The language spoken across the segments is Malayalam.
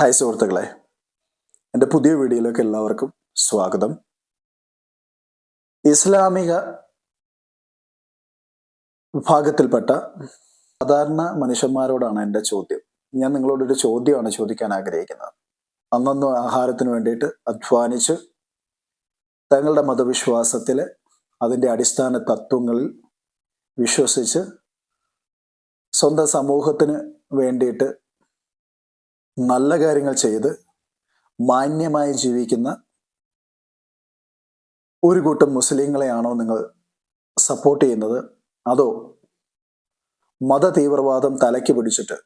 ഹായ് സുഹൃത്തുക്കളെ എന്റെ പുതിയ വീഡിയോയിലേക്ക് എല്ലാവർക്കും സ്വാഗതം. ഇസ്ലാമിക വിഭാഗത്തിൽപ്പെട്ട സാധാരണ മനുഷ്യന്മാരോടാണ് എന്റെ ചോദ്യം. ഞാൻ നിങ്ങളോടൊരു ചോദ്യമാണ് ചോദിക്കാൻ ആഗ്രഹിക്കുന്നത്. അന്നന്ന് ആഹാരത്തിന് വേണ്ടിയിട്ട് അധ്വാനിച്ച് തങ്ങളുടെ മതവിശ്വാസത്തിൽ അതിന്റെ അടിസ്ഥാന തത്വങ്ങളിൽ വിശ്വസിച്ച് സ്വന്തം സമൂഹത്തിന് വേണ്ടിയിട്ട് നല്ല കാര്യങ്ങൾ ചെയ്ത് മാന്യമായി ജീവിക്കുന്ന ഒരു കൂട്ടം മുസ്ലിങ്ങളെയാണോ നിങ്ങൾ സപ്പോർട്ട് ചെയ്യുന്നത്? അതോ മത തീവ്രവാദം തലയ്ക്ക് പിടിച്ചിട്ട്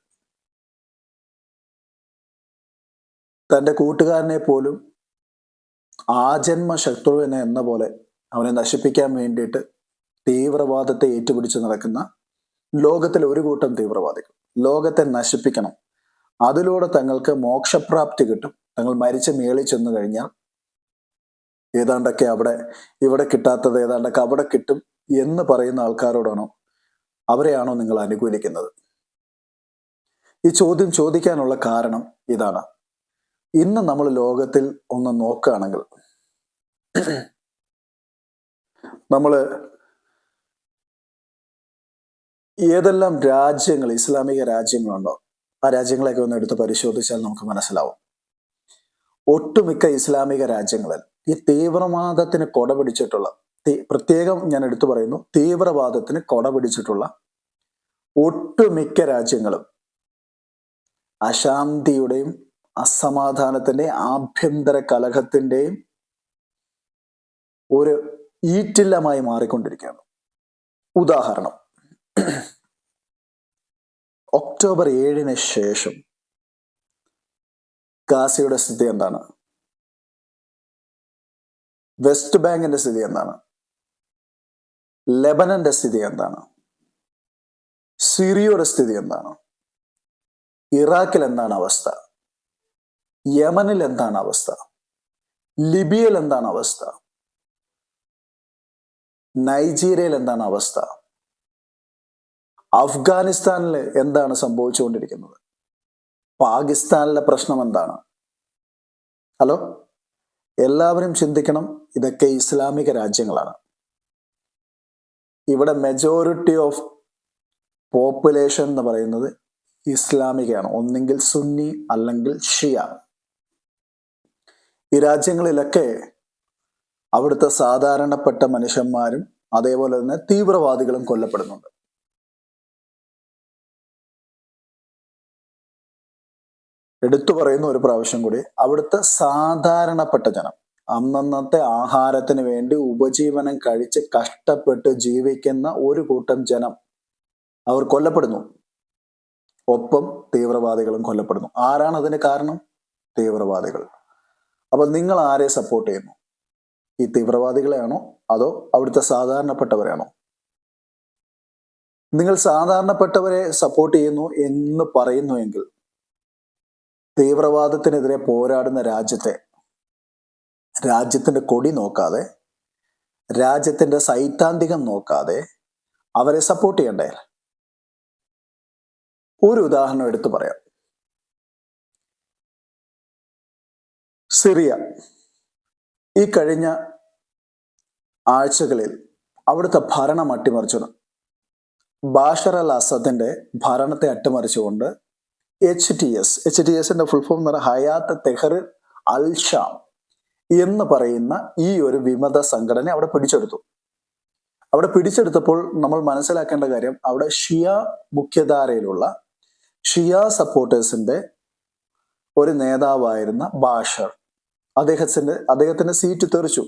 തന്റെ കൂട്ടുകാരനെ പോലും ആജന്മ ശത്രുവിനെ എന്ന പോലെ അവനെ നശിപ്പിക്കാൻ വേണ്ടിയിട്ട് തീവ്രവാദത്തെ ഏറ്റുപിടിച്ച് നടക്കുന്ന ലോകത്തിലെ ഒരു കൂട്ടം തീവ്രവാദികൾ. ലോകത്തെ നശിപ്പിക്കണം. അതിലൂടെ തങ്ങൾക്ക് മോക്ഷപ്രാപ്തി കിട്ടും. തങ്ങൾ മരിച്ച് മേളിൽ ചെന്നു കഴിഞ്ഞാൽ ഏതാണ്ടൊക്കെ അവിടെ ഇവിടെ കിട്ടാത്തത് ഏതാണ്ടൊക്കെ അവിടെ കിട്ടും എന്ന് പറയുന്ന ആൾക്കാരോടാണോ അവരെയാണോ നിങ്ങൾ അനുകൂലിക്കുന്നത്? ഈ ചോദ്യം ചോദിക്കാനുള്ള കാരണം ഇതാണ്. ഇന്ന് നമ്മൾ ലോകത്തിൽ ഒന്ന് നോക്കുകയാണെങ്കിൽ നമ്മൾ ഏതെല്ലാം രാജ്യങ്ങൾ ഇസ്ലാമിക രാജ്യങ്ങളുണ്ടോ? ആ രാജ്യങ്ങളെയൊക്കെ ഒന്ന് എടുത്ത് പരിശോധിച്ചാൽ നമുക്ക് മനസ്സിലാവും. ഒട്ടുമിക്ക ഇസ്ലാമിക രാജ്യങ്ങളിൽ ഈ തീവ്രവാദത്തിന് കൊട പിടിച്ചിട്ടുള്ള പ്രത്യേകം ഞാൻ എടുത്തു പറയുന്നു തീവ്രവാദത്തിന് കൊട പിടിച്ചിട്ടുള്ള ഒട്ടുമിക്ക രാജ്യങ്ങളും അശാന്തിയുടെയും അസമാധാനത്തിന്റെയും ആഭ്യന്തര കലഹത്തിന്റെയും ഒരു ഈറ്റില്ലമായി മാറിക്കൊണ്ടിരിക്കുകയാണ്. ഉദാഹരണം ഒക്ടോബർ ഏഴിന് ശേഷം ഗാസയുടെ സ്ഥിതി എന്താണ്? വെസ്റ്റ് ബാങ്കിന്റെ സ്ഥിതി എന്താണ്? ലെബനന്റെ സ്ഥിതി എന്താണ്? സിറിയയുടെ സ്ഥിതി എന്താണ്? ഇറാഖിൽ എന്താണ് അവസ്ഥ? യമനിൽ എന്താണ് അവസ്ഥ? ലിബിയയിൽ എന്താണ് അവസ്ഥ? നൈജീരിയയിൽ എന്താണ് അവസ്ഥ? അഫ്ഗാനിസ്ഥാനിൽ എന്താണ് സംഭവിച്ചുകൊണ്ടിരിക്കുന്നത്? പാകിസ്ഥാനിലെ പ്രശ്നം എന്താണ്? ഹലോ? എല്ലാവരും ചിന്തിക്കണം ഇതൊക്കെ ഇസ്ലാമിക രാജ്യങ്ങളാണ്. ഇവിടെ മെജോറിറ്റി ഓഫ് പോപ്പുലേഷൻ എന്ന് പറയുന്നത് ഇസ്ലാമികയാണ്. ഒന്നെങ്കിൽ സുന്നി അല്ലെങ്കിൽ ഷിയ. ഈ രാജ്യങ്ങളിലൊക്കെ അവിടുത്തെ സാധാരണപ്പെട്ട മനുഷ്യന്മാരും അതേപോലെ തന്നെ തീവ്രവാദികളും കൊല്ലപ്പെടുന്നുണ്ട്. എടുത്തു പറയുന്ന ഒരു പ്രാവശ്യം കൂടി അവിടുത്തെ സാധാരണപ്പെട്ട ജനം അന്നന്നത്തെ ആഹാരത്തിന് വേണ്ടി ഉപജീവനം കഴിച്ച് കഷ്ടപ്പെട്ട് ജീവിക്കുന്ന ഒരു കൂട്ടം ജനം അവർ കൊല്ലപ്പെടുന്നു. ഒപ്പം തീവ്രവാദികളും കൊല്ലപ്പെടുന്നു. ആരാണ് അതിന് കാരണം? തീവ്രവാദികൾ. അപ്പൊ നിങ്ങൾ ആരെ സപ്പോർട്ട് ചെയ്യുന്നു? ഈ തീവ്രവാദികളെയാണോ? അതോ അവിടുത്തെ സാധാരണപ്പെട്ടവരെയാണോ? നിങ്ങൾ സാധാരണപ്പെട്ടവരെ സപ്പോർട്ട് ചെയ്യുന്നു എന്ന് പറയുന്നുവെങ്കിൽ തീവ്രവാദത്തിനെതിരെ പോരാടുന്ന രാജ്യത്തെ രാജ്യത്തിന്റെ കൊടി നോക്കാതെ രാജ്യത്തിന്റെ സൈദ്ധാന്തികം നോക്കാതെ അവരെ സപ്പോർട്ട് ചെയ്യണ്ടേ? ഒരു ഉദാഹരണം എടുത്തു പറയാം. സിറിയ. ഈ കഴിഞ്ഞ ആഴ്ചകളിൽ അവിടുത്തെ ഭരണം അട്ടിമറിച്ചു. ബാഷർ അൽ അസദിന്റെ ഭരണത്തെ അട്ടിമറിച്ചുകൊണ്ട് H T S H T എസിന്റെ ഫുൾ ഫോം എന്ന് പറഞ്ഞാൽ ഹയാത്ത് തെഹർ അൽ ഷാം എന്ന് പറയുന്ന ഈ ഒരു വിമത സംഘടന അവിടെ പിടിച്ചെടുത്തു. അവിടെ പിടിച്ചെടുത്തപ്പോൾ നമ്മൾ മനസ്സിലാക്കേണ്ട കാര്യം അവിടെ ഷിയ മുഖ്യധാരയിലുള്ള ഷിയ സപ്പോർട്ടേഴ്സിന്റെ ഒരു നേതാവായിരുന്ന ബാഷർ. അദ്ദേഹത്തിന്റെ അദ്ദേഹത്തിന്റെ സീറ്റ് തെറിച്ചു.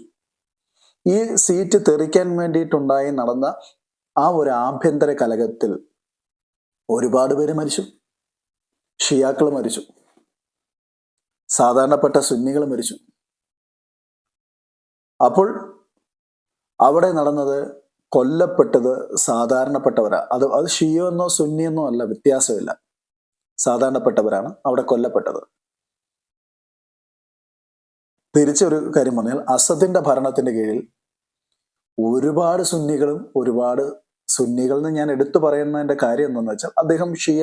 ഈ സീറ്റ് തെറിക്കാൻ വേണ്ടിയിട്ടുണ്ടായി നടന്ന ആ ഒരു ആഭ്യന്തര കലകത്തിൽ ഒരുപാട് പേര് മരിച്ചു. ഷിയാക്കൾ മരിച്ചു. സാധാരണപ്പെട്ട സുന്നികൾ മരിച്ചു. അപ്പോൾ അവിടെ നടന്നത് കൊല്ലപ്പെട്ടത് സാധാരണപ്പെട്ടവരാ. അത് അത് ഷിയോ എന്നോ സുന്നിയെന്നോ അല്ല വ്യത്യാസമില്ല. സാധാരണപ്പെട്ടവരാണ് അവിടെ കൊല്ലപ്പെട്ടത്. തിരിച്ചൊരു കാര്യം പറഞ്ഞാൽ അസദിന്റെ ഭരണത്തിന്റെ കീഴിൽ ഒരുപാട് സുന്നികളും ഒരുപാട് സുന്നികളിൽ നിന്ന് ഞാൻ എടുത്തു പറയുന്നതിന്റെ കാര്യം എന്താണെന്ന് വെച്ചാൽ അദ്ദേഹം ഷിയ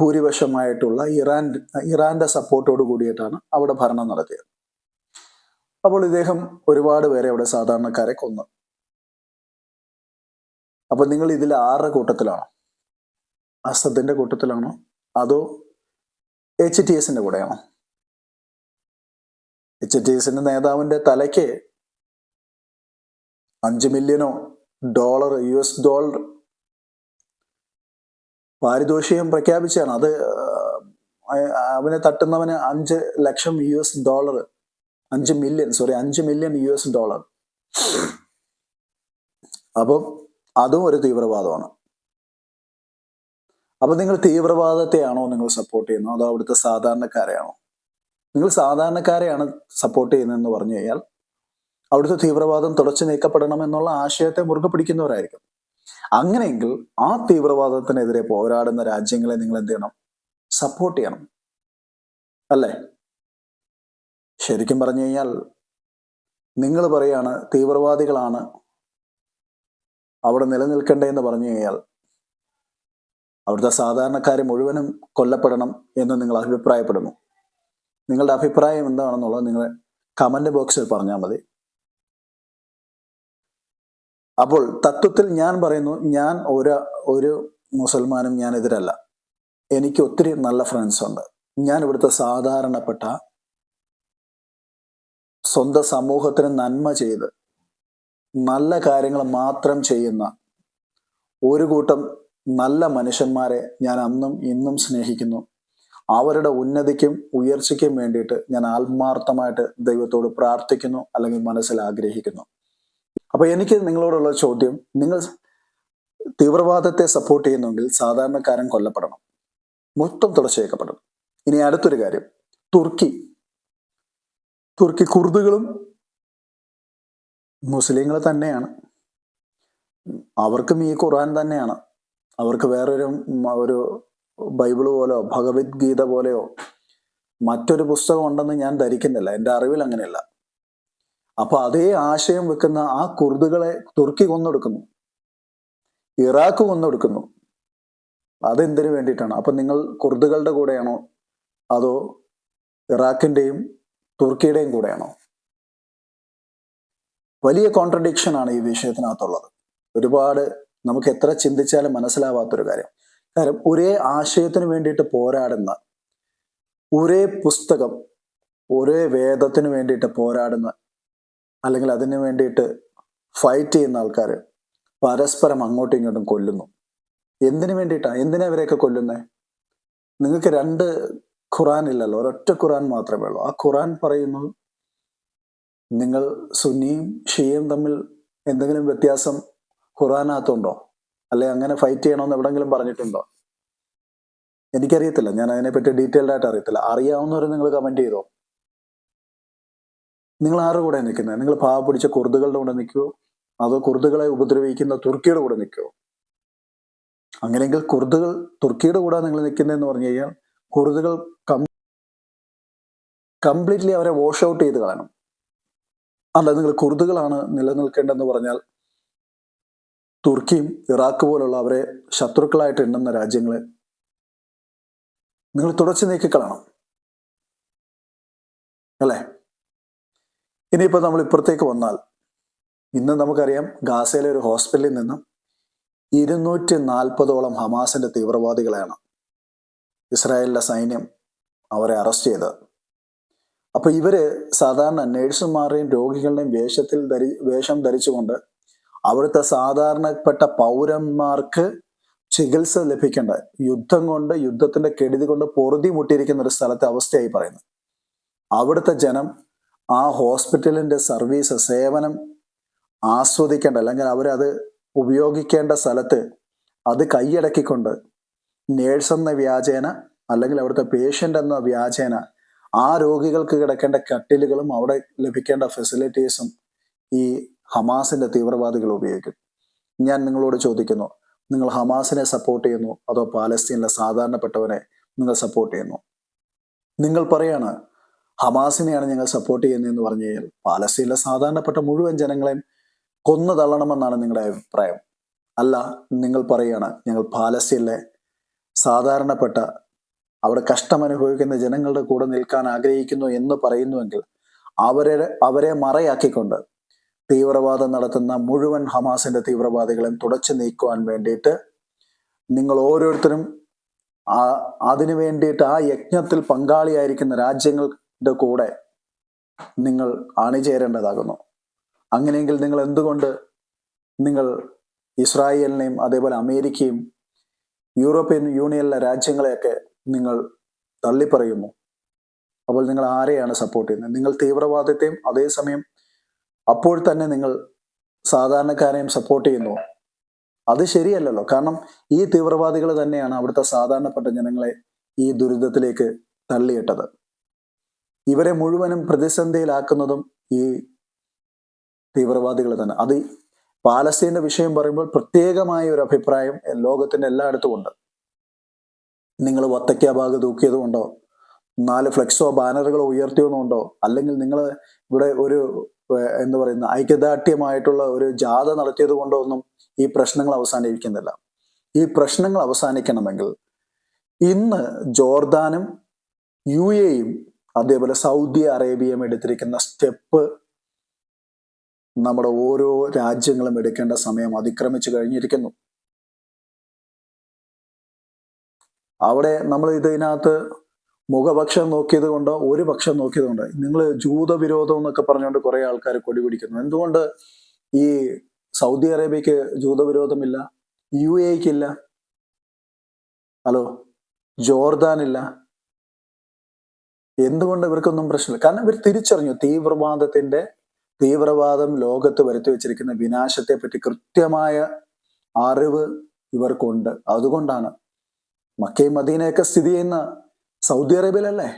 ഭൂരിപക്ഷമായിട്ടുള്ള ഇറാൻ ഇറാന്റെ സപ്പോർട്ടോട് കൂടിയിട്ടാണ് അവിടെ ഭരണം നടത്തിയത്. അപ്പോൾ ഇദ്ദേഹം ഒരുപാട് പേരെ അവിടെ സാധാരണക്കാരെ കൊന്നു. അപ്പൊ നിങ്ങൾ ഇതിൽ ആറ് കൂട്ടത്തിലാണോ? അസദിന്റെ കൂട്ടത്തിലാണോ? അതോ എച്ച് ടി എസിന്റെ കൂടെയാണോ? എച്ച് ടി എസിന്റെ നേതാവിന്റെ തലയ്ക്ക് അഞ്ച് മില്യനോ ഡോളർ യു എസ് ഡോളർ പാരിതോഷികം പ്രഖ്യാപിച്ചാണ് അത് അവനെ തട്ടുന്നവന് അഞ്ച് ലക്ഷം യു എസ് ഡോളർ അഞ്ച് മില്യൺ സോറി അഞ്ച് മില്യൺ യു എസ് ഡോളർ. അപ്പം അതും ഒരു തീവ്രവാദമാണ്. അപ്പൊ നിങ്ങൾ തീവ്രവാദത്തെയാണോ നിങ്ങൾ സപ്പോർട്ട് ചെയ്യുന്നത്? അതോ അവിടുത്തെ സാധാരണക്കാരെയാണോ? നിങ്ങൾ സാധാരണക്കാരെയാണ് സപ്പോർട്ട് ചെയ്യുന്നതെന്ന് പറഞ്ഞു കഴിഞ്ഞാൽ അവിടുത്തെ തീവ്രവാദം തുടച്ചു നീക്കപ്പെടണം എന്നുള്ള ആശയത്തെ മുറുകെ പിടിക്കുന്നവരായിരിക്കും. അങ്ങനെയെങ്കിൽ ആ തീവ്രവാദത്തിനെതിരെ പോരാടുന്ന രാജ്യങ്ങളെ നിങ്ങൾ എന്ത് ചെയ്യണം? സപ്പോർട്ട് ചെയ്യണം. അല്ലേ? ശരിക്കും പറഞ്ഞു കഴിഞ്ഞാൽ നിങ്ങൾ പറയാണ് തീവ്രവാദികളാണ് അവിടെ നിലനിൽക്കേണ്ടതെന്ന് പറഞ്ഞു കഴിഞ്ഞാൽ അവിടുത്തെ സാധാരണക്കാർ മുഴുവനും കൊല്ലപ്പെടണം എന്ന് നിങ്ങൾ അഭിപ്രായപ്പെടുന്നു. നിങ്ങളുടെ അഭിപ്രായം എന്താണെന്നുള്ളത് നിങ്ങൾ കമന്റ് ബോക്സിൽ പറഞ്ഞാൽ മതി. അപ്പോൾ തത്വത്തിൽ ഞാൻ പറയുന്നു ഞാൻ ഒരു ഒരു മുസൽമാനും ഞാൻ എതിരല്ല. എനിക്ക് ഒത്തിരി നല്ല ഫ്രണ്ട്സ് ഉണ്ട്. ഞാൻ ഇവിടുത്തെ സാധാരണപ്പെട്ട സ്വന്തം സമൂഹത്തിന് നന്മ ചെയ്ത് നല്ല കാര്യങ്ങൾ മാത്രം ചെയ്യുന്ന ഒരു കൂട്ടം നല്ല മനുഷ്യന്മാരെ ഞാൻ അന്നും ഇന്നും സ്നേഹിക്കുന്നു. അവരുടെ ഉന്നതിക്കും ഉയർച്ചയ്ക്കും വേണ്ടിയിട്ട് ഞാൻ ആത്മാർത്ഥമായിട്ട് ദൈവത്തോട് പ്രാർത്ഥിക്കുന്നു അല്ലെങ്കിൽ മനസ്സിൽ ആഗ്രഹിക്കുന്നു. അപ്പൊ എനിക്ക് നിങ്ങളോടുള്ള ചോദ്യം നിങ്ങൾ തീവ്രവാദത്തെ സപ്പോർട്ട് ചെയ്യുന്നെങ്കിൽ സാധാരണക്കാരൻ കൊല്ലപ്പെടണം. മൊത്തം തുടച്ചേക്കപ്പെടണം ഇനി അടുത്തൊരു കാര്യം. തുർക്കി. തുർക്കി കുർദുകളും മുസ്ലിങ്ങൾ തന്നെയാണ്. അവർക്കും ഈ ഖുർആൻ തന്നെയാണ്. അവർക്ക് വേറൊരു ഒരു ബൈബിൾ പോലെയോ ഭഗവത്ഗീത പോലെയോ മറ്റൊരു പുസ്തകം ഉണ്ടെന്ന് ഞാൻ ധരിക്കുന്നില്ല. എന്റെ അറിവിൽ അങ്ങനെയല്ല. അപ്പൊ അതേ ആശയം വെക്കുന്ന ആ കുർദുകളെ തുർക്കി കൊന്നൊടുക്കുന്നു. ഇറാഖ് കൊന്നൊടുക്കുന്നു. അതെന്തിനു വേണ്ടിയിട്ടാണ്? അപ്പൊ നിങ്ങൾ കുർദുകളുടെ കൂടെയാണോ? അതോ ഇറാഖിന്റെയും തുർക്കിയുടെയും കൂടെയാണോ? വലിയ കോൺട്രഡിക്ഷൻ ആണ് ഈ വിഷയത്തിനകത്തുള്ളത്. ഒരുപാട് നമുക്ക് എത്ര ചിന്തിച്ചാലും മനസ്സിലാവാത്തൊരു കാര്യം. കാരണം ഒരേ ആശയത്തിന് വേണ്ടിയിട്ട് പോരാടുന്ന ഒരേ പുസ്തകം ഒരേ വേദത്തിന് വേണ്ടിയിട്ട് പോരാടുന്ന അല്ലെങ്കിൽ അതിന് വേണ്ടിയിട്ട് ഫൈറ്റ് ചെയ്യുന്ന ആൾക്കാർ പരസ്പരം അങ്ങോട്ടും ഇങ്ങോട്ടും കൊല്ലുന്നു. എന്തിനു വേണ്ടിയിട്ടാണ് എന്തിനാ ഇവരെയൊക്കെ കൊല്ലുന്നത് നിങ്ങൾക്ക് രണ്ട് ഖുറാൻ ഇല്ലല്ലോ. ഒരൊറ്റ ഖുറാൻ മാത്രമേ ഉള്ളൂ. ആ ഖുറാൻ പറയുന്നു നിങ്ങൾ സുന്നിയും ഷിയയും തമ്മിൽ എന്തെങ്കിലും വ്യത്യാസം ഖുറാനകത്തുണ്ടോ അല്ലെ അങ്ങനെ ഫൈറ്റ് ചെയ്യണമെന്ന് എവിടെങ്കിലും പറഞ്ഞിട്ടുണ്ടോ? എനിക്കറിയത്തില്ല. ഞാൻ അതിനെപ്പറ്റി ഡീറ്റെയിൽഡ് ആയിട്ട് അറിയത്തില്ല. അറിയാവുന്നവർ നിങ്ങൾ കമന്റ് ചെയ്തോ? നിങ്ങൾ ആരുടെ കൂടെ നിൽക്കുന്നത്? നിങ്ങൾ പാവ പിടിച്ച കുർദുകളുടെ കൂടെ നിൽക്കുമോ അതോ കുർദുകളെ ഉപദ്രവിക്കുന്ന തുർക്കിയുടെ കൂടെ നിൽക്കുമോ അങ്ങനെയെങ്കിൽ കുർദുകൾ തുർക്കിയുടെ കൂടെ നിങ്ങൾ നിൽക്കുന്നതെന്ന് പറഞ്ഞു കഴിഞ്ഞാൽ കുർദുകൾ കംപ്ലീറ്റ്ലി അവരെ വാഷ് ഔട്ട് ചെയ്ത് കാണും അല്ല നിങ്ങൾ കുർദുകളാണ് നിലനിൽക്കേണ്ടതെന്ന് പറഞ്ഞാൽ തുർക്കിയും ഇറാഖ് പോലുള്ള അവരെ ശത്രുക്കളായിട്ട് എണ്ണുന്ന രാജ്യങ്ങളെ നിങ്ങൾ തുടച്ചു നീക്കിക്കളണം അല്ലേ? ഇനിയിപ്പോൾ നമ്മൾ ഇപ്പുറത്തേക്ക് വന്നാൽ ഇന്ന് നമുക്കറിയാം ഗാസയിലെ ഒരു ഹോസ്പിറ്റലിൽ നിന്നും ഇരുന്നൂറ്റി നാൽപ്പതോളം ഹമാസിന്റെ തീവ്രവാദികളെയാണ് ഇസ്രായേലിലെ സൈന്യം അവരെ അറസ്റ്റ് ചെയ്തത്. അപ്പൊ ഇവർ സാധാരണ നഴ്സുമാരുടെയും രോഗികളുടെയും വേഷത്തിൽ ധരി വേഷം ധരിച്ചുകൊണ്ട് അവിടുത്തെ സാധാരണപ്പെട്ട പൗരന്മാർക്ക് ചികിത്സ ലഭിക്കേണ്ട യുദ്ധം കൊണ്ട് യുദ്ധത്തിന്റെ കെടുതി കൊണ്ട് പൊറുതി മുട്ടിയിരിക്കുന്ന ഒരു സ്ഥലത്തെ അവസ്ഥയായി പറയുന്നു അവിടുത്തെ ജനം ആ ഹോസ്പിറ്റലിന്റെ സർവീസ് സേവനം ആസ്വദിക്കേണ്ട അല്ലെങ്കിൽ അവരത് ഉപയോഗിക്കേണ്ട സ്ഥലത്ത് അത് കൈയടക്കിക്കൊണ്ട് നേഴ്സ് എന്ന വ്യാജേന അല്ലെങ്കിൽ അവിടുത്തെ പേഷ്യന്റ് എന്ന വ്യാജേന ആ രോഗികൾക്ക് കിടക്കേണ്ട കട്ടിലുകളും അവിടെ ലഭിക്കേണ്ട ഫെസിലിറ്റീസും ഈ ഹമാസിന്റെ തീവ്രവാദികൾ ഉപയോഗിക്കും. ഞാൻ നിങ്ങളോട് ചോദിക്കുന്നു നിങ്ങൾ ഹമാസിനെ സപ്പോർട്ട് ചെയ്യുന്നു അതോ പാലസ്തീനിലെ സാധാരണപ്പെട്ടവനെ നിങ്ങൾ സപ്പോർട്ട് ചെയ്യുന്നു? നിങ്ങൾ പറയാണ് ഹമാസിനെയാണ് ഞങ്ങൾ സപ്പോർട്ട് ചെയ്യുന്നതെന്ന് പറഞ്ഞു കഴിഞ്ഞാൽ പാലസ്തീനിലെ സാധാരണപ്പെട്ട മുഴുവൻ ജനങ്ങളെയും കൊന്നു തള്ളണമെന്നാണ് നിങ്ങളുടെ അഭിപ്രായം. അല്ല നിങ്ങൾ പറയുകയാണ് ഞങ്ങൾ പാലസ്തീനിലെ സാധാരണപ്പെട്ട അവിടെ കഷ്ടമനുഭവിക്കുന്ന ജനങ്ങളുടെ കൂടെ നിൽക്കാൻ ആഗ്രഹിക്കുന്നു എന്ന് പറയുന്നുവെങ്കിൽ അവരെ അവരെ മറയാക്കിക്കൊണ്ട് തീവ്രവാദം നടത്തുന്ന മുഴുവൻ ഹമാസിന്റെ തീവ്രവാദികളെയും തുടച്ചു നീക്കുവാൻ വേണ്ടിയിട്ട് നിങ്ങൾ ഓരോരുത്തരും അതിനു വേണ്ടിയിട്ട് ആ യജ്ഞത്തിൽ പങ്കാളിയായിരിക്കുന്ന രാജ്യങ്ങളുടെ കൂടെ നിങ്ങൾ അണിചേരേണ്ടതാകുന്നു അങ്ങനെയെങ്കിൽ നിങ്ങൾ എന്തുകൊണ്ട് നിങ്ങൾ ഇസ്രായേലിനെയും അതേപോലെ അമേരിക്കയും യൂറോപ്യൻ യൂണിയനിലെ രാജ്യങ്ങളെയൊക്കെ നിങ്ങൾ തള്ളിപ്പറയുന്നു അപ്പോൾ നിങ്ങൾ ആരെയാണ് സപ്പോർട്ട് ചെയ്യുന്നത്? നിങ്ങൾ തീവ്രവാദത്തെയും അതേസമയം അപ്പോൾ തന്നെ നിങ്ങൾ സാധാരണക്കാരെയും സപ്പോർട്ട് ചെയ്യുന്നു. അത് ശരിയല്ലല്ലോ. കാരണം ഈ തീവ്രവാദികൾ തന്നെയാണ് അവിടുത്തെ സാധാരണപ്പെട്ട ജനങ്ങളെ ഈ ദുരിതത്തിലേക്ക് തള്ളിയിട്ടത്. ഇവരെ മുഴുവനും പ്രതിസന്ധിയിലാക്കുന്നതും ഈ തീവ്രവാദികൾ തന്നെ. അത് പാലസ്തീന്റെ വിഷയം പറയുമ്പോൾ പ്രത്യേകമായ ഒരു അഭിപ്രായം ലോകത്തിന്റെ എല്ലായിടത്തും ഉണ്ട്. നിങ്ങൾ വത്തക്ക ഭാഗം തൂക്കിയതുകൊണ്ടോ നാല് ഫ്ലെക്സോ ബാനറുകളോ ഉയർത്തിയതുകൊണ്ടോ അല്ലെങ്കിൽ നിങ്ങൾ ഇവിടെ ഒരു എന്ന് പറയുന്ന ഐക്യദാർഢ്യമായിട്ടുള്ള ഒരു ജാഥ നടത്തിയത് കൊണ്ടോ ഒന്നും ഈ പ്രശ്നങ്ങൾ അവസാനിപ്പിക്കുന്നില്ല. ഈ പ്രശ്നങ്ങൾ അവസാനിക്കണമെങ്കിൽ ഇന്ന് ജോർദാനും യു എയും അതേപോലെ സൗദി അറേബ്യയും എടുത്തിരിക്കുന്ന സ്റ്റെപ്പ് നമ്മുടെ ഓരോ രാജ്യങ്ങളും എടുക്കേണ്ട സമയം അതിക്രമിച്ചു കഴിഞ്ഞിരിക്കുന്നു. അവിടെ നമ്മൾ ഇതിനകത്ത് മുഖപക്ഷം നോക്കിയത് കൊണ്ടോ ഒരു പക്ഷം നോക്കിയത് കൊണ്ടോ നിങ്ങൾ ജൂതവിരോധം എന്നൊക്കെ പറഞ്ഞുകൊണ്ട് കുറെ ആൾക്കാർ കൊടി പിടിക്കുന്നു. എന്തുകൊണ്ട് ഈ സൗദി അറേബ്യക്ക് ജൂതവിരോധമില്ല? യു എക്കില്ല ഹലോ ജോർദാനില്ല. എന്തുകൊണ്ട് ഇവർക്കൊന്നും പ്രശ്നമില്ല? കാരണം ഇവർ തിരിച്ചറിഞ്ഞു തീവ്രവാദത്തിന്റെ തീവ്രവാദം ലോകത്ത് വരുത്തി വെച്ചിരിക്കുന്ന വിനാശത്തെ പറ്റി കൃത്യമായ അറിവ് ഇവർക്കുണ്ട്. അതുകൊണ്ടാണ് മക്കയും മദീനയൊക്കെ സ്ഥിതി ചെയ്യുന്ന സൗദി അറേബ്യയിലല്ലേ?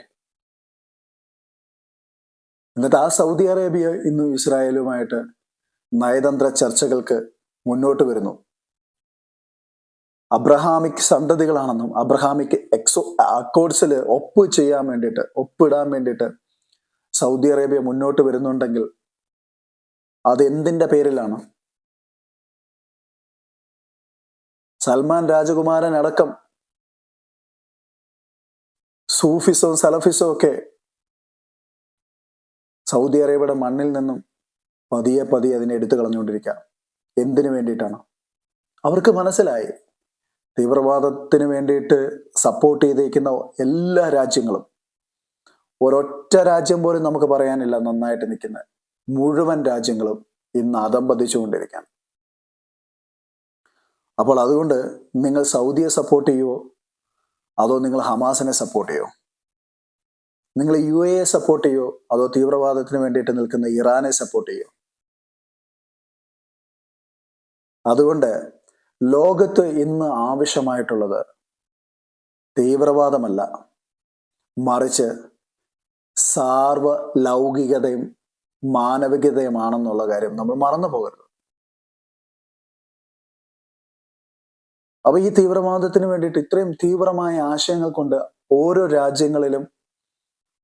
എന്നിട്ട് ആ സൗദി അറേബ്യ ഇന്ന് ഇസ്രായേലുമായിട്ട് നയതന്ത്ര ചർച്ചകൾക്ക് മുന്നോട്ട് വരുന്നു. അബ്രഹാമിക് സന്തതികളാണെന്നും അബ്രഹാമിക് എക്സോ അക്കോർഡ്സിൽ ഒപ്പ് ചെയ്യാൻ വേണ്ടിയിട്ട് ഒപ്പിടാൻ വേണ്ടിയിട്ട് സൗദി അറേബ്യ മുന്നോട്ട് വരുന്നുണ്ടെങ്കിൽ അത് എന്തിന്റെ പേരിലാണ്? സൽമാൻ രാജകുമാരൻ അടക്കം സൂഫിസോ സലഫിസോ ഒക്കെ സൗദി അറേബ്യയുടെ മണ്ണിൽ നിന്നും പതിയെ പതിയെ അതിനെ എടുത്തു കളഞ്ഞുകൊണ്ടിരിക്കുക എന്തിനു വേണ്ടിയിട്ടാണ്? അവർക്ക് മനസ്സിലായി. തീവ്രവാദത്തിന് വേണ്ടിയിട്ട് സപ്പോർട്ട് ചെയ്തേക്കുന്ന എല്ലാ രാജ്യങ്ങളും ഒരൊറ്റ രാജ്യം പോലും നമുക്ക് പറയാനില്ല നന്നായിട്ട് നിൽക്കുന്ന മുഴുവൻ രാജ്യങ്ങളും ഇന്ന് അതമ്പതിച്ചുകൊണ്ടിരിക്കുകയാണ് അപ്പോൾ അതുകൊണ്ട് നിങ്ങൾ സൗദിയെ സപ്പോർട്ട് ചെയ്യുമോ അതോ നിങ്ങൾ ഹമാസിനെ സപ്പോർട്ട് ചെയ്യുമോ നിങ്ങൾ യു എ സപ്പോർട്ട് ചെയ്യുമോ അതോ തീവ്രവാദത്തിന് വേണ്ടിയിട്ട് നിൽക്കുന്ന ഇറാനെ സപ്പോർട്ട് ചെയ്യുമോ അതുകൊണ്ട് ലോകത്ത് ഇന്ന് ആവശ്യമായിട്ടുള്ളത് തീവ്രവാദമല്ല. മറിച്ച് സാർവ ലൗകികതയും മാനവികതയുമാണെന്നുള്ള കാര്യം നമ്മൾ മറന്നു പോകരുത്. അപ്പൊ ഈ തീവ്രവാദത്തിന് വേണ്ടിയിട്ട് ഇത്രയും തീവ്രമായ ആശയങ്ങൾ കൊണ്ട് ഓരോ രാജ്യങ്ങളിലും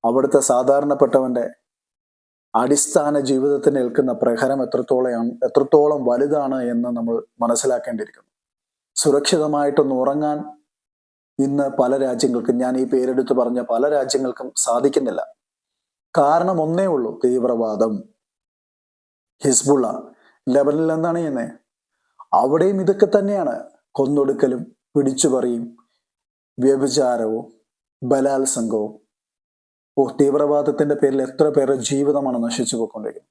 അവിടുത്തെ സാധാരണപ്പെട്ടവന്റെ അടിസ്ഥാന ജീവിതത്തിന് ഏൽക്കുന്ന പ്രഹരം എത്രത്തോളം എത്രത്തോളം വലുതാണ് എന്ന് നമ്മൾ മനസ്സിലാക്കേണ്ടിയിരിക്കുന്നു. സുരക്ഷിതമായിട്ടൊന്ന് ഉറങ്ങാൻ ഇന്ന് പല രാജ്യങ്ങൾക്കും ഞാൻ ഈ പേരെടുത്ത് പറഞ്ഞ പല രാജ്യങ്ങൾക്കും സാധിക്കുന്നില്ല. കാരണം ഒന്നേ ഉള്ളൂ തീവ്രവാദം. ഹിസ്ബുള്ള ലെബനിൽ എന്താണ് ചെയ്യുന്നത് അവിടെയും ഇതൊക്കെ തന്നെയാണ്. കൊന്നൊടുക്കലും പിടിച്ചുപറിയും വ്യഭിചാരവും ബലാത്സംഗവും. ഓ തീവ്രവാദത്തിന്റെ പേരിൽ എത്ര പേരുടെ ജീവിതമാണ് നശിച്ചു പോയിക്കൊണ്ടിരിക്കുന്നത്?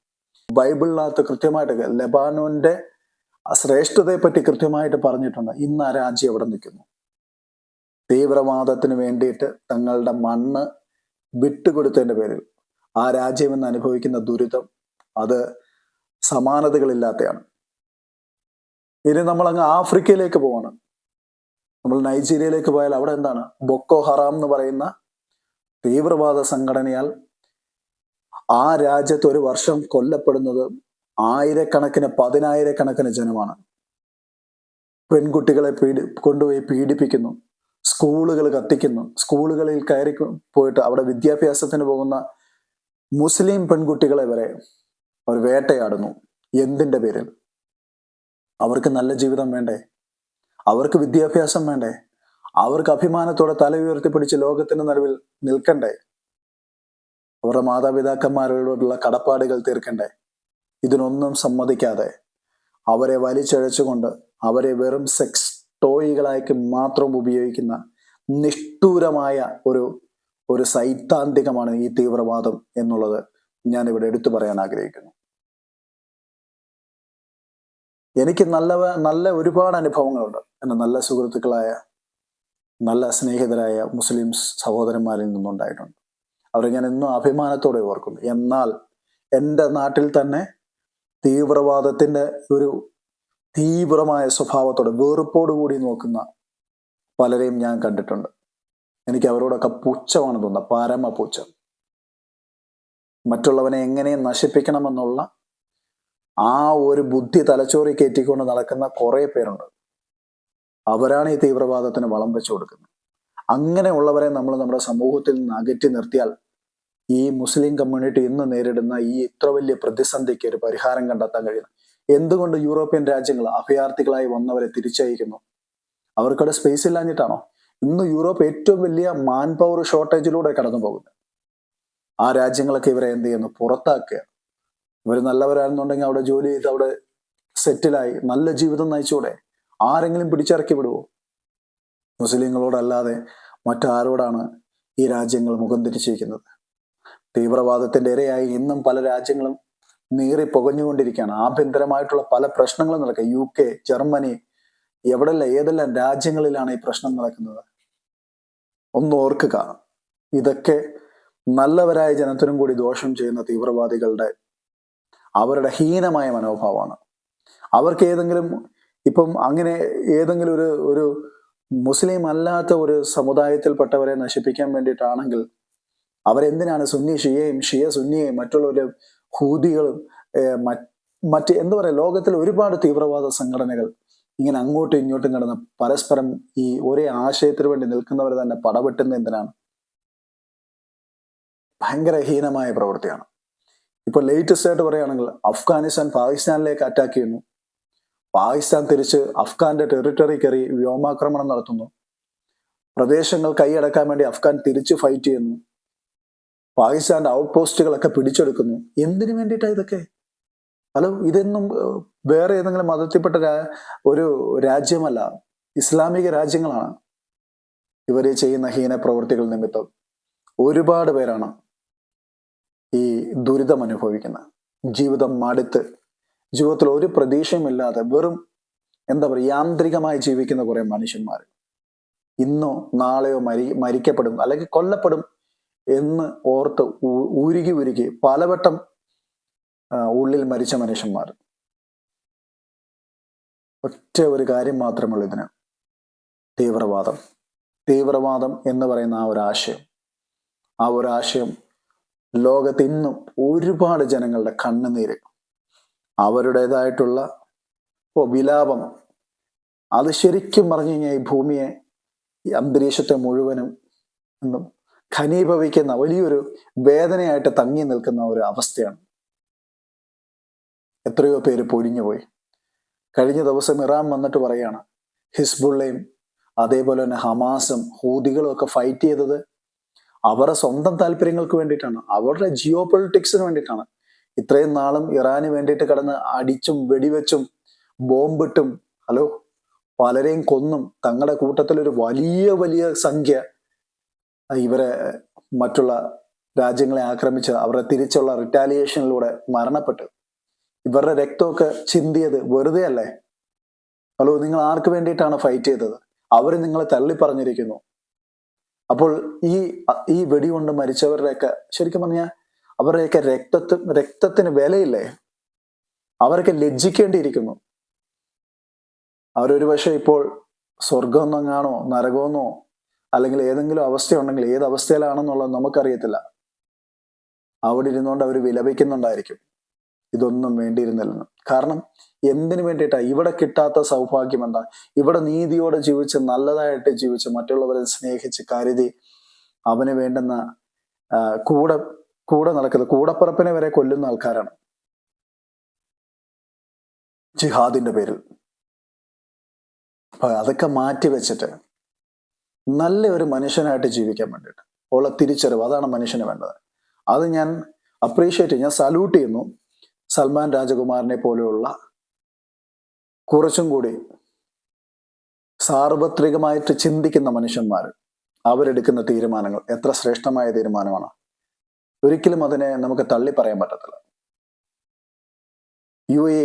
ബൈബിളിനകത്ത് കൃത്യമായിട്ട് ലബാനോന്റെ ശ്രേഷ്ഠതയെ പറ്റി കൃത്യമായിട്ട് പറഞ്ഞിട്ടുണ്ട്. ഇന്ന് ആ രാജ്യം എവിടെ നിൽക്കുന്നു? തീവ്രവാദത്തിന് വേണ്ടിയിട്ട് തങ്ങളുടെ മണ്ണ് വിട്ടുകൊടുത്തതിന്റെ പേരിൽ ആ രാജ്യം ഇന്ന് അനുഭവിക്കുന്ന ദുരിതം അത് സമാനതകളില്ലാത്തയാണ്. ഇനി നമ്മൾ അങ്ങ് ആഫ്രിക്കയിലേക്ക് പോവാണ്. നമ്മൾ നൈജീരിയയിലേക്ക് പോയാൽ അവിടെ എന്താണ്? ബൊക്കോ ഹറാം എന്ന് പറയുന്ന തീവ്രവാദ സംഘടനയാൽ ആ രാജ്യത്ത് ഒരു വർഷം കൊല്ലപ്പെടുന്നത് ആയിരക്കണക്കിന് പതിനായിരക്കണക്കിന് ജനമാണ്. പെൺകുട്ടികളെ പീഡി കൊണ്ടുപോയി പീഡിപ്പിക്കുന്നു സ്കൂളുകൾ കത്തിക്കുന്നു. സ്കൂളുകളിൽ കയറി പോയിട്ട് അവിടെ വിദ്യാഭ്യാസത്തിന് പോകുന്ന മുസ്ലിം പെൺകുട്ടികളെ വരെ അവർ വേട്ടയാടുന്നു. എന്തിന്റെ പേരിൽ? അവർക്ക് നല്ല ജീവിതം വേണ്ടേ? അവർക്ക് വിദ്യാഭ്യാസം വേണ്ടേ? അവർക്ക് അഭിമാനത്തോടെ തല ഉയർത്തിപ്പിടിച്ച് ലോകത്തിന്റെ നടുവിൽ നിൽക്കണ്ടേ? അവരുടെ മാതാപിതാക്കന്മാരോടുള്ള കടപ്പാടുകൾ തീർക്കണ്ടേ? ഇതിനൊന്നും സമ്മതിക്കാതെ അവരെ വലിച്ചഴച്ചുകൊണ്ട് അവരെ വെറും സെക്സ് ടോയികളായിട്ട് മാത്രം ഉപയോഗിക്കുന്ന നിഷ്ഠൂരമായ ഒരു ഒരു സൈദ്ധാന്തികമാണ് ഈ തീവ്രവാദം എന്നുള്ളത് ഞാൻ ഇവിടെ എടുത്തു പറയാൻ ആഗ്രഹിക്കുന്നു. എനിക്ക് നല്ല നല്ല ഒരുപാട് അനുഭവങ്ങളുണ്ട്. എന്റെ നല്ല സുഹൃത്തുക്കളായ നല്ല സ്നേഹിതരായ മുസ്ലിം സഹോദരന്മാരിൽ നിന്നുണ്ടായിട്ടുണ്ട്. അവരെ ഞാൻ എന്നും അഭിമാനത്തോടെ ഓർക്കുന്നു. എന്നാൽ എന്റെ നാട്ടിൽ തന്നെ തീവ്രവാദത്തിന്റെ ഒരു തീവ്രമായ സ്വഭാവത്തോടെ വെറുപ്പോടു കൂടി നോക്കുന്ന പലരെയും ഞാൻ കണ്ടിട്ടുണ്ട്. എനിക്ക് അവരോടൊക്കെ പുച്ഛമാണ് തോന്നുന്നത്. പരമ പൂച്ച മറ്റുള്ളവനെ എങ്ങനെ നശിപ്പിക്കണമെന്നുള്ള ആ ഒരു ബുദ്ധി തലച്ചോറി കയറ്റിക്കൊണ്ട് നടക്കുന്ന കുറേ പേരുണ്ട്. അവരാണ് ഈ തീവ്രവാദത്തിന് വളം വെച്ചു കൊടുക്കുന്നത്. അങ്ങനെയുള്ളവരെ നമ്മൾ നമ്മുടെ സമൂഹത്തിൽ നിന്ന് അകറ്റി നിർത്തിയാൽ ഈ മുസ്ലിം കമ്മ്യൂണിറ്റി ഇന്ന് നേരിടുന്ന ഈ ഇത്ര വലിയ പ്രതിസന്ധിക്ക് ഒരു പരിഹാരം കണ്ടെത്താൻ കഴിയുന്നു എന്തുകൊണ്ട് യൂറോപ്യൻ രാജ്യങ്ങൾ അഭയാർത്ഥികളായി വന്നവരെ തിരിച്ചയക്കുന്നു? അവർക്കവിടെ സ്പേസ് ഇല്ലാഞ്ഞിട്ടാണോ? ഇന്ന് യൂറോപ്പ് ഏറ്റവും വലിയ മാൻ പവർ ഷോർട്ടേജിലൂടെ കടന്നു പോകുന്നത് ആ രാജ്യങ്ങളൊക്കെ ഇവരെ എന്ത് ചെയ്യുന്നു? പുറത്താക്കുക. ഇവർ നല്ലവരാണെന്നുണ്ടെങ്കിൽ അവിടെ ജോലി ചെയ്ത് അവിടെ സെറ്റിലായി നല്ല ജീവിതം നയിച്ചൂടെ. ആരെങ്കിലും പിടിച്ചിറക്കി വിടുവോ? മുസ്ലിങ്ങളോടല്ലാതെ മറ്റാരോടാണ് ഈ രാജ്യങ്ങൾ മുഖം തിരിച്ചിരിക്കുന്നത്? തീവ്രവാദത്തിന്റെ ഇരയായി ഇന്നും പല രാജ്യങ്ങളും നീറി പുകഞ്ഞുകൊണ്ടിരിക്കുകയാണ്. ആഭ്യന്തരമായിട്ടുള്ള പല പ്രശ്നങ്ങളും നടക്കുക യു കെ ജർമ്മനി എവിടെല്ലാം ഏതെല്ലാം രാജ്യങ്ങളിലാണ് ഈ പ്രശ്നം നടക്കുന്നത്? ഒന്ന് ഓർക്കുക. ഇതൊക്കെ നല്ലവരായ ജനത്തിനും കൂടി ദോഷം ചെയ്യുന്ന തീവ്രവാദികളുടെ അവരുടെ ഹീനമായ മനോഭാവമാണ്. അവർക്ക് ഏതെങ്കിലും ഇപ്പം അങ്ങനെ ഏതെങ്കിലും ഒരു ഒരു മുസ്ലിം അല്ലാത്ത ഒരു സമുദായത്തിൽപ്പെട്ടവരെ നശിപ്പിക്കാൻ വേണ്ടിയിട്ടാണെങ്കിൽ അവരെന്തിനാണ് സുന്നി ഷിയയും ഷിയ സുന്നിയെയും മറ്റുള്ളവരും ഹൂദികളും മറ്റ് എന്താ പറയുക ലോകത്തിൽ ഒരുപാട് തീവ്രവാദ സംഘടനകൾ ഇങ്ങനെ അങ്ങോട്ടും ഇങ്ങോട്ടും കിടന്ന് പരസ്പരം ഈ ഒരേ ആശയത്തിന് വേണ്ടി നിൽക്കുന്നവർ തന്നെ പടവെട്ടുന്ന എന്തിനാണ്? ഭയങ്കര ഹീനമായ പ്രവൃത്തിയാണ്. ഇപ്പൊ ലേറ്റസ്റ്റ് ആയിട്ട് പറയുകയാണെങ്കിൽ അഫ്ഗാനിസ്ഥാൻ പാകിസ്ഥാനിലേക്ക് അറ്റാക്ക് ചെയ്യുന്നു. പാകിസ്ഥാൻ തിരിച്ച് അഫ്ഗാന്റെ ടെറിട്ടറി കയറി വ്യോമാക്രമണം നടത്തുന്നു. പ്രദേശങ്ങൾ കൈയടക്കാൻ വേണ്ടി അഫ്ഗാൻ തിരിച്ച് ഫൈറ്റ് ചെയ്യുന്നു. പാകിസ്ഥാന്റെ ഔട്ട് പോസ്റ്റുകളൊക്കെ പിടിച്ചെടുക്കുന്നു. എന്തിനു വേണ്ടിയിട്ടാണ് ഇതൊക്കെ? ഹലോ ഇതൊന്നും വേറെ ഏതെങ്കിലും മതത്തിൽപ്പെട്ട ഒരു രാജ്യമല്ല ഇസ്ലാമിക രാജ്യങ്ങളാണ് ഇവർ ചെയ്യുന്ന ഹീന പ്രവൃത്തികൾ നിമിത്തം ഒരുപാട് പേരാണ് ഈ ദുരിതം അനുഭവിക്കുന്നത് ജീവിതം മടുത്ത് ജീവിതത്തിൽ ഒരു പ്രതീക്ഷയുമില്ലാതെ വെറും എന്താ പറയുക യാന്ത്രികമായി ജീവിക്കുന്ന കുറെ മനുഷ്യന്മാർ ഇന്നോ നാളെയോ മരി മരിക്കപ്പെടും അല്ലെങ്കിൽ കൊല്ലപ്പെടും എന്ന് ഓർത്ത് ഉരുകി ഉരുകി പലവട്ടം ഉള്ളിൽ മരിച്ച മനുഷ്യന്മാർ ഒറ്റ ഒരു കാര്യം മാത്രമുള്ളൂ ഇതിന്. തീവ്രവാദം. തീവ്രവാദം എന്ന് പറയുന്ന ആ ഒരു ആശയം. ആ ഒരു ആശയം ലോകത്ത് ഇന്നും ഒരുപാട് ജനങ്ങളുടെ കണ്ണുനീര് അവരുടേതായിട്ടുള്ള ഓ വിലാപം. അത് ശരിക്കും പറഞ്ഞു കഴിഞ്ഞാൽ ഈ ഭൂമിയെ ഈ അന്തരീക്ഷത്തെ മുഴുവനും എന്നും ഖനീഭവിക്കുന്ന വലിയൊരു വേദനയായിട്ട് തങ്ങി നിൽക്കുന്ന ഒരു അവസ്ഥയാണ്. എത്രയോ പേര് പൊരിഞ്ഞുപോയി. കഴിഞ്ഞ ദിവസം ഇറാൻ വന്നിട്ട് പറയാണ് ഹിസ്ബുള്ളയും അതേപോലെ തന്നെ ഹമാസും ഹൂദികളും ഒക്കെ ഫൈറ്റ് ചെയ്തത് അവരുടെ സ്വന്തം താല്പര്യങ്ങൾക്ക് വേണ്ടിയിട്ടാണ്. അവരുടെ ജിയോ പൊളിറ്റിക്സിന് വേണ്ടിയിട്ടാണ്. ഇത്രയും നാളും ഇറാന് വേണ്ടിയിട്ട് കിടന്ന് അടിച്ചും വെടിവെച്ചും ബോംബിട്ടും ഹലോ പലരെയും കൊന്നും തങ്ങളുടെ കൂട്ടത്തിൽ ഒരു വലിയ വലിയ സംഖ്യ ഇവരെ മറ്റുള്ള രാജ്യങ്ങളെ ആക്രമിച്ച് അവരുടെ തിരിച്ചുള്ള റിറ്റാലിയേഷനിലൂടെ മരണപ്പെട്ടു. ഇവരുടെ രക്തമൊക്കെ ചിന്തിയത് വെറുതെ അല്ലേ? ഹലോ നിങ്ങൾ ആർക്ക് വേണ്ടിയിട്ടാണ് ഫൈറ്റ് ചെയ്തത്? അവർ നിങ്ങളെ തള്ളി പറഞ്ഞിരിക്കുന്നു അപ്പോൾ ഈ ഈ വെടികൊണ്ട് മരിച്ചവരുടെയൊക്കെ ശരിക്കും പറഞ്ഞാൽ അവരുടെയൊക്കെ രക്തത്തി രക്തത്തിന് വിലയില്ലേ? അവരൊക്കെ ലജ്ജിക്കേണ്ടിയിരിക്കുന്നു. അവരൊരു പക്ഷേ ഇപ്പോൾ സ്വർഗമെന്നങ്ങാണോ നരകമെന്നോ അല്ലെങ്കിൽ ഏതെങ്കിലും അവസ്ഥയുണ്ടെങ്കിൽ ഏത് അവസ്ഥയിലാണെന്നുള്ളത് നമുക്കറിയത്തില്ല. അവിടെ ഇരുന്നുകൊണ്ട് അവർ വിലപിക്കുന്നുണ്ടായിരിക്കും. ഇതൊന്നും വേണ്ടിയിരുന്നില്ലെന്ന്. കാരണം എന്തിനു വേണ്ടിയിട്ടാ? ഇവിടെ കിട്ടാത്ത സൗഭാഗ്യം എന്താ? ഇവിടെ നീതിയോടെ ജീവിച്ച് നല്ലതായിട്ട് ജീവിച്ച് മറ്റുള്ളവരെ സ്നേഹിച്ച് കരുതി അവന് വേണ്ടുന്ന കൂടെ കൂടെ നടക്കുന്നത് കൂടപ്പറപ്പിനെ വരെ കൊല്ലുന്ന ആൾക്കാരാണ്. ജിഹാദിന്റെ പേരിൽ. അപ്പൊ അതൊക്കെ മാറ്റി വെച്ചിട്ട് നല്ല ഒരു മനുഷ്യനായിട്ട് ജീവിക്കാൻ വേണ്ടിയിട്ട് ഉള്ള തിരിച്ചറിവ് അതാണ് മനുഷ്യന് വേണ്ടത്. അത് ഞാൻ അപ്രീഷിയേറ്റ് ഞാൻ സല്യൂട്ട് ചെയ്യുന്നു സൽമാൻ രാജകുമാറിനെ പോലെയുള്ള കുറച്ചും കൂടി സാർവത്രികമായിട്ട് ചിന്തിക്കുന്ന മനുഷ്യന്മാർ അവരെടുക്കുന്ന തീരുമാനങ്ങൾ എത്ര ശ്രേഷ്ഠമായ തീരുമാനമാണ്. ഒരിക്കലും അതിനെ നമുക്ക് തള്ളി പറയാൻ പറ്റത്തില്ല. യു എ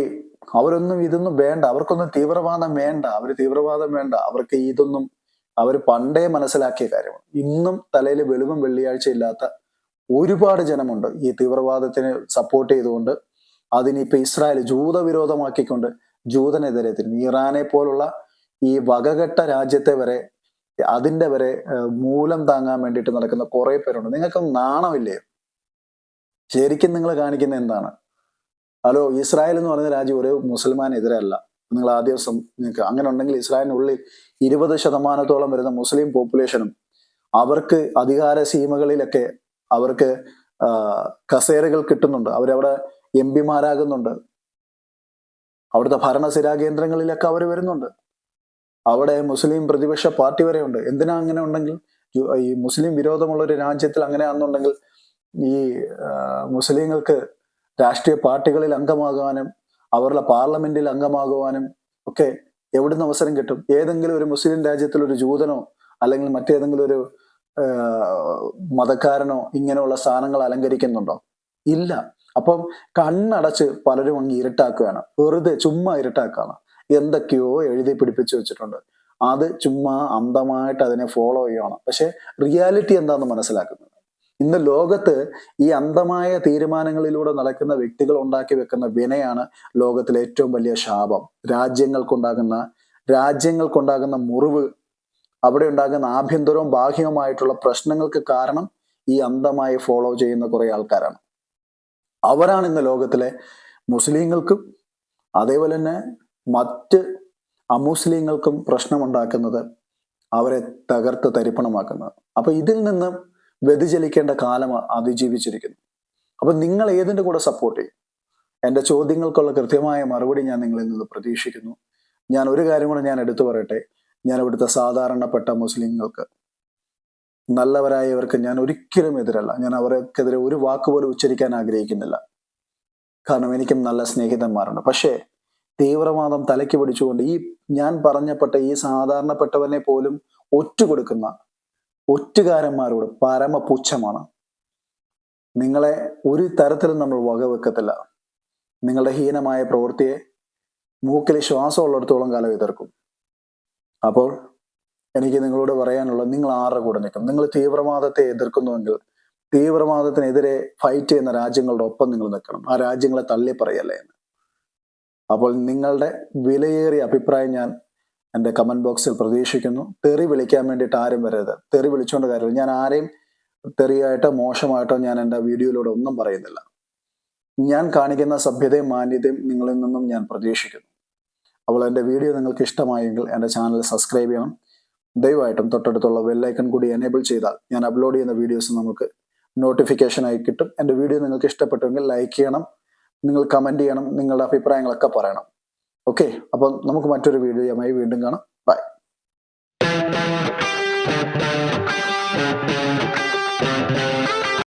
അവരൊന്നും ഇതൊന്നും വേണ്ട. അവർക്കൊന്നും തീവ്രവാദം വേണ്ട. അവർ തീവ്രവാദം വേണ്ട. അവർക്ക് ഇതൊന്നും അവർ പണ്ടേ മനസ്സിലാക്കിയ കാര്യമാണ്. ഇന്നും തലയിൽ വെളിവും വെള്ളിയാഴ്ച ഇല്ലാത്ത ഒരുപാട് ജനമുണ്ട് ഈ തീവ്രവാദത്തിന് സപ്പോർട്ട് ചെയ്തുകൊണ്ട്. അതിനിപ്പോ ഇസ്രായേൽ ജൂതവിരോധമാക്കിക്കൊണ്ട് ജൂതനെതിരെ തിരിഞ്ഞു ഇറാനെ പോലുള്ള ഈ വകകെട്ട രാജ്യത്തെ വരെ അതിന്റെ വരെ മൂലം താങ്ങാൻ വേണ്ടിയിട്ട് നടക്കുന്ന കുറെ പേരുണ്ട്. നിങ്ങൾക്ക് നാണമില്ലേ ശരിക്കും നിങ്ങൾ കാണിക്കുന്ന എന്താണ്? ഹലോ ഇസ്രായേൽ എന്ന് പറയുന്ന രാജ്യം ഒരു മുസൽമാനെതിരല്ല. നിങ്ങൾ ആ ദിവസം നിങ്ങൾക്ക് അങ്ങനെ ഉണ്ടെങ്കിൽ ഇസ്രായേലിനുള്ളിൽ ഇരുപത് ശതമാനത്തോളം വരുന്ന മുസ്ലിം പോപ്പുലേഷനും അവർക്ക് അധികാര സീമകളിലൊക്കെ അവർക്ക് കസേരകൾ കിട്ടുന്നുണ്ട്. അവരവിടെ എം പിമാരാകുന്നുണ്ട്. അവിടുത്തെ ഭരണസിരാ കേന്ദ്രങ്ങളിലൊക്കെ അവർ വരുന്നുണ്ട്. അവിടെ മുസ്ലിം പ്രതിപക്ഷ പാർട്ടി വരെ ഉണ്ട് എന്തിനാ അങ്ങനെ ഉണ്ടെങ്കിൽ? ഈ മുസ്ലിം വിരോധമുള്ള ഒരു രാജ്യത്തിൽ അങ്ങനെ ആണെന്നുണ്ടെങ്കിൽ ഈ മുസ്ലിങ്ങൾക്ക് രാഷ്ട്രീയ പാർട്ടികളിൽ അംഗമാകാനും അവരുടെ പാർലമെന്റിൽ അംഗമാകുവാനും ഒക്കെ എവിടുന്ന് അവസരം കിട്ടും? ഏതെങ്കിലും ഒരു മുസ്ലിം രാജ്യത്തിൽ ഒരു ജൂതനോ അല്ലെങ്കിൽ മറ്റേതെങ്കിലും ഒരു മതക്കാരനോ ഇങ്ങനെയുള്ള സ്ഥാനങ്ങൾ അലങ്കരിക്കുന്നുണ്ടോ? ഇല്ല. അപ്പം കണ്ണടച്ച് പലരും അങ്ങ് ഇരട്ടാക്കുകയാണ്. വെറുതെ ചുമ്മാ ഇരട്ടാക്കുകയാണ്. എന്തൊക്കെയോ എഴുതി പിടിപ്പിച്ചു വെച്ചിട്ടുണ്ട്. അത് ചുമ്മാ അന്ധമായിട്ട് അതിനെ ഫോളോ ചെയ്യണം പക്ഷെ റിയാലിറ്റി എന്താണെന്ന് മനസ്സിലാക്കുന്നുണ്ട് ഇന്ന് ലോകത്ത് ഈ അന്ധമായ തീരുമാനങ്ങളിലൂടെ നടക്കുന്ന വ്യക്തികൾ ഉണ്ടാക്കി വെക്കുന്ന വിനയാണ് ലോകത്തിലെ ഏറ്റവും വലിയ ശാപം. രാജ്യങ്ങൾക്കുണ്ടാകുന്ന രാജ്യങ്ങൾക്കുണ്ടാകുന്ന മുറിവ് അവിടെ ഉണ്ടാകുന്ന ആഭ്യന്തരവും ബാഹ്യവുമായിട്ടുള്ള പ്രശ്നങ്ങൾക്ക് കാരണം ഈ അന്ധമായി ഫോളോ ചെയ്യുന്ന കുറെ ആൾക്കാരാണ്. അവരാണ് ഇന്ന് ലോകത്തിലെ മുസ്ലിങ്ങൾക്കും അതേപോലെ തന്നെ മറ്റ് അമുസ്ലിങ്ങൾക്കും പ്രശ്നമുണ്ടാക്കുന്നത്. അവരെ തകർത്ത് തരിപ്പണമാക്കുന്നത്. അപ്പൊ ഇതിൽ നിന്ന് വ്യതിചലിക്കേണ്ട കാലം അതിജീവിച്ചിരിക്കുന്നു. അപ്പൊ നിങ്ങൾ ഏതിന്റെ കൂടെ സപ്പോർട്ട് ചെയ്യും? എന്റെ ചോദ്യങ്ങൾക്കുള്ള കൃത്യമായ മറുപടി ഞാൻ നിങ്ങളിൽ നിന്ന് പ്രതീക്ഷിക്കുന്നു. ഞാൻ ഒരു കാര്യം കൂടെ ഞാൻ എടുത്തു പറയട്ടെ. ഞാൻ ഇവിടുത്തെ സാധാരണപ്പെട്ട മുസ്ലിങ്ങൾക്ക് നല്ലവരായവർക്ക് ഞാൻ ഒരിക്കലും എതിരല്ല. ഞാൻ അവർക്കെതിരെ ഒരു വാക്ക് പോലും ഉച്ചരിക്കാൻ ആഗ്രഹിക്കുന്നില്ല. കാരണം എനിക്കും നല്ല സ്നേഹിതന്മാരുണ്ട്. പക്ഷേ തീവ്രവാദം തലയ്ക്ക് പിടിച്ചുകൊണ്ട് ഈ ഞാൻ പറഞ്ഞപ്പെട്ട ഈ സാധാരണപ്പെട്ടവനെ പോലും ഒറ്റുകൊടുക്കുന്ന ഒറ്റുകാരന്മാരോട് പരമപുച്ഛമാണ്. നിങ്ങളെ ഒരു തരത്തിലും നമ്മൾ വകവെക്കത്തില്ല. നിങ്ങളുടെ ഹീനമായ പ്രവൃത്തിയെ മൂക്കിൽ ശ്വാസമുള്ളിടത്തോളം കാലം എതിർക്കും. അപ്പോൾ എനിക്ക് നിങ്ങളോട് പറയാനുള്ളത് നിങ്ങൾ ആരുടെ കൂടെ നിൽക്കും? നിങ്ങൾ തീവ്രവാദത്തെ എതിർക്കുന്നുവെങ്കിൽ തീവ്രവാദത്തിനെതിരെ ഫൈറ്റ് ചെയ്യുന്ന രാജ്യങ്ങളുടെ ഒപ്പം നിങ്ങൾ നിൽക്കണം. ആ രാജ്യങ്ങളെ തള്ളി പറയല്ലേ എന്ന്. അപ്പോൾ നിങ്ങളുടെ വിലയേറിയ അഭിപ്രായം ഞാൻ എന്റെ കമന്റ് ബോക്സിൽ പ്രതീക്ഷിക്കുന്നു. തെറി വിളിക്കാൻ വേണ്ടിയിട്ട് ആരും വരരുത്. തെറി വിളിച്ചുകൊണ്ട് കാര്യമില്ല. ഞാൻ ആരെയും തെറിയായിട്ടോ മോശമായിട്ടോ ഞാൻ എന്റെ വീഡിയോയിലൂടെ ഒന്നും പറയുന്നില്ല. ഞാൻ കാണിക്കുന്ന സഭ്യതയും മാന്യതയും നിങ്ങളിൽ നിന്നും ഞാൻ പ്രതീക്ഷിക്കുന്നു. അപ്പോൾ എന്റെ വീഡിയോ നിങ്ങൾക്ക് ഇഷ്ടമായെങ്കിൽ എന്റെ ചാനൽ സബ്സ്ക്രൈബ് ചെയ്യണം. ദയവായിട്ടും തൊട്ടടുത്തുള്ള വെല്ലൈക്കൺ കൂടി എനേബിൾ ചെയ്താൽ ഞാൻ അപ്ലോഡ് ചെയ്യുന്ന വീഡിയോസ് നമുക്ക് നോട്ടിഫിക്കേഷനായി കിട്ടും. എന്റെ വീഡിയോ നിങ്ങൾക്ക് ഇഷ്ടപ്പെട്ടുവെങ്കിൽ ലൈക്ക് ചെയ്യണം. നിങ്ങൾ കമന്റ് ചെയ്യണം. നിങ്ങളുടെ അഭിപ്രായങ്ങളൊക്കെ പറയണം. ഓക്കെ അപ്പം നമുക്ക് മറ്റൊരു വീഡിയോയുമായി വീണ്ടും കാണാം. ബൈ.